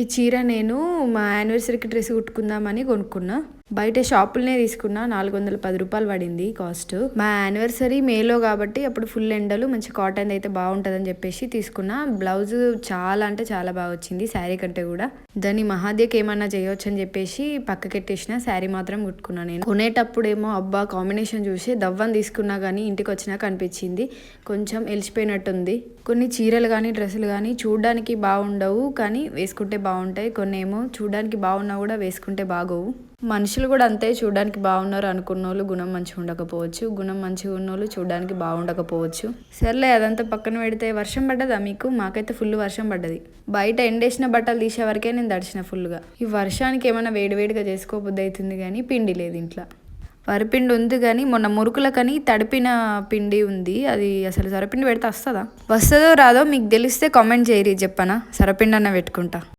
ఈ చీర నేను మా యానివర్సరీకి డ్రెస్ కుట్టుకుందామని కొనుక్కున్నా. బయట షాపులనే తీసుకున్నా నాలుగు వందల పది రూపాయలు పడింది కాస్ట్. మా యానివర్సరీ మేలో కాబట్టి అప్పుడు ఫుల్ ఎండలు మంచి కాటన్ అయితే బాగుంటుందని చెప్పేసి తీసుకున్నా. బ్లౌజ్ చాలా అంటే చాలా బాగా వచ్చింది శారీ కంటే కూడా. దాన్ని మహాదేకి ఏమన్నా చేయొచ్చు అని చెప్పేసి పక్కకెట్టేసిన శారీ మాత్రం కుట్టుకున్నా నేను. కొనేటప్పుడేమో అబ్బా కాంబినేషన్ చూసి దవ్వని తీసుకున్నా కానీ ఇంటికి వచ్చినాక అనిపించింది కొంచెం ఎలిసిపోయినట్టుంది. కొన్ని చీరలు కానీ డ్రెస్సులు కానీ చూడడానికి బాగుండవు కానీ వేసుకుంటే బాగుంటాయి. కొన్ని ఏమో చూడడానికి బాగున్నా కూడా వేసుకుంటే బాగోవు. మనుషులు కూడా అంతే చూడడానికి బాగున్నారు అనుకున్న వాళ్ళు గుణం మంచిగా ఉండకపోవచ్చు. గుణం మంచిగా ఉన్న వాళ్ళు చూడడానికి బాగుండకపోవచ్చు. సర్లే అదంతా పక్కన పెడితే వర్షం పడ్డదా మీకు? మాకైతే ఫుల్ వర్షం పడ్డది. బయట ఎండేసిన బట్టలు తీసే వరకే నేను దడిచిన ఫుల్గా. ఈ వర్షానికి ఏమైనా వేడివేడిగా చేసుకోబుద్ది అవుతుంది కానీ పిండి లేదు ఇంట్లో. వరిపిండి ఉంది కానీ మొన్న మురుకులకని తడిపిన పిండి ఉంది. అది అసలు సరపిండి పెడితే వస్తుందా? వస్తుందో రాదో మీకు తెలిస్తే కామెంట్ చేయరు చెప్పనా? సరపిండి అన్న పెట్టుకుంటా.